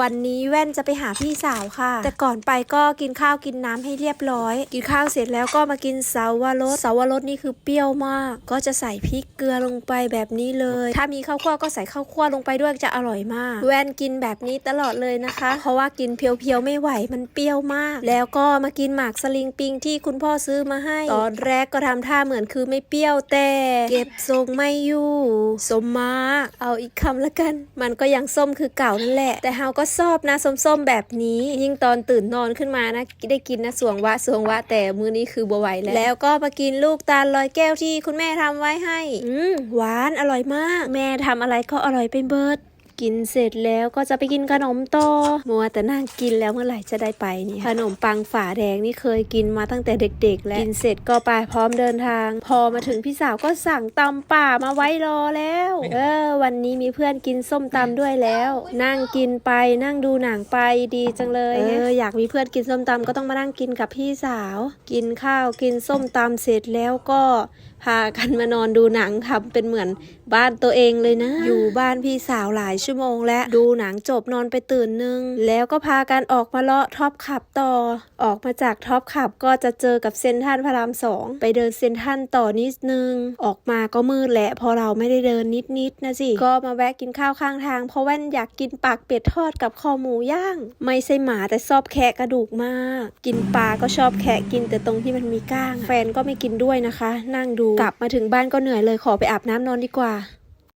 วันนี้แว่นจะไปหาพี่สาวค่ะ แต่ก่อนไปก็กินข้าวกินน้ำให้เรียบร้อย กินข้าวเสร็จแล้วก็มากินเสาวรสเสาวรสนี่คือเปรี้ยวมาก ก็จะใส่พริกเกลือลงไปแบบนี้เลย ถ้ามีข้าวคั่วก็ใส่ข้าวคั่วลงไปด้วยจะอร่อยมาก แว่นกินแบบนี้ตลอดเลยนะคะ เพราะว่ากินเพียวๆไม่ไหวมันเปรี้ยวมาก แล้วก็มากินหมากสลิงปิงที่คุณพ่อซื้อมาให้ ตอนแรกก็ทำท่าเหมือนคือไม่เปรี้ยวแต่เก็บทรงไม่อยู่ สมมาเอาอีกคำละกัน มันก็ยังส้มคือเก่านั่นแหละแต่เฮาก็ชอบนะส้มๆแบบนี้ ยิ่งตอนตื่นนอนขึ้นมานะ ได้กินนะสวงวะสวงวะแต่มื้อนี้คือบัวไหวแล้ว แล้วก็มากินลูกตาลลอยแก้วที่คุณแม่ทำไว้ให้ อืมหวานอร่อยมาก แม่ทำอะไรก็อร่อยไปเบิด กินเสร็จแล้วก็จะไปกินขนมต่อมัวแต่นั่งกินแล้วเมื่อไหร่จะได้ไปเนี่ยขนมปังฝาแดงนี่เคยกินมาตั้งแต่เด็ก ๆ แล้วกินเสร็จก็ไปพร้อมเดินทาง พอมาถึงพี่สาวก็สั่งตำป่ามาไว้รอแล้ว เออ วันนี้มีเพื่อนกินส้มตำด้วยแล้ว นั่งกินไปนั่งดูหนังไปดีจังเลยเอออยากมีเพื่อนกินส้มตำก็ต้องมานั่งกินกับพี่สาว กินข้าวกินส้มตำเสร็จแล้วก็พากันมานอนดูหนังทำเป็นเหมือนบ้านตัวเองเลยนะ อยู่บ้านพี่สาวหลายชั่วโมง และดูหนังจบนอนไปตื่นนึง แล้วก็พากันออกมาเลาะท็อปขับต่อ ออกมาจากท็อปขับก็จะเจอกับเซนทันพระรามสองไปเดินเซนทันต่อนิดนึง ออกมาก็มืดแหละพอเราไม่ได้เดินนิดๆนะสิ ก็มาแวะกินข้าวข้างทาง เพราะแว่นอยากกินปากเป็ดทอดกับคอหมูย่าง ไม่ใช่หมาแต่ชอบแคะกระดูกมาก กินปลาก็ชอบแคะกินแต่ตรงที่มันมีก้าง แฟนก็ไม่กินด้วยนะคะ นั่งดูกลับมาถึงบ้านก็เหนื่อยเลยขอไปอาบน้ำนอนดีกว่า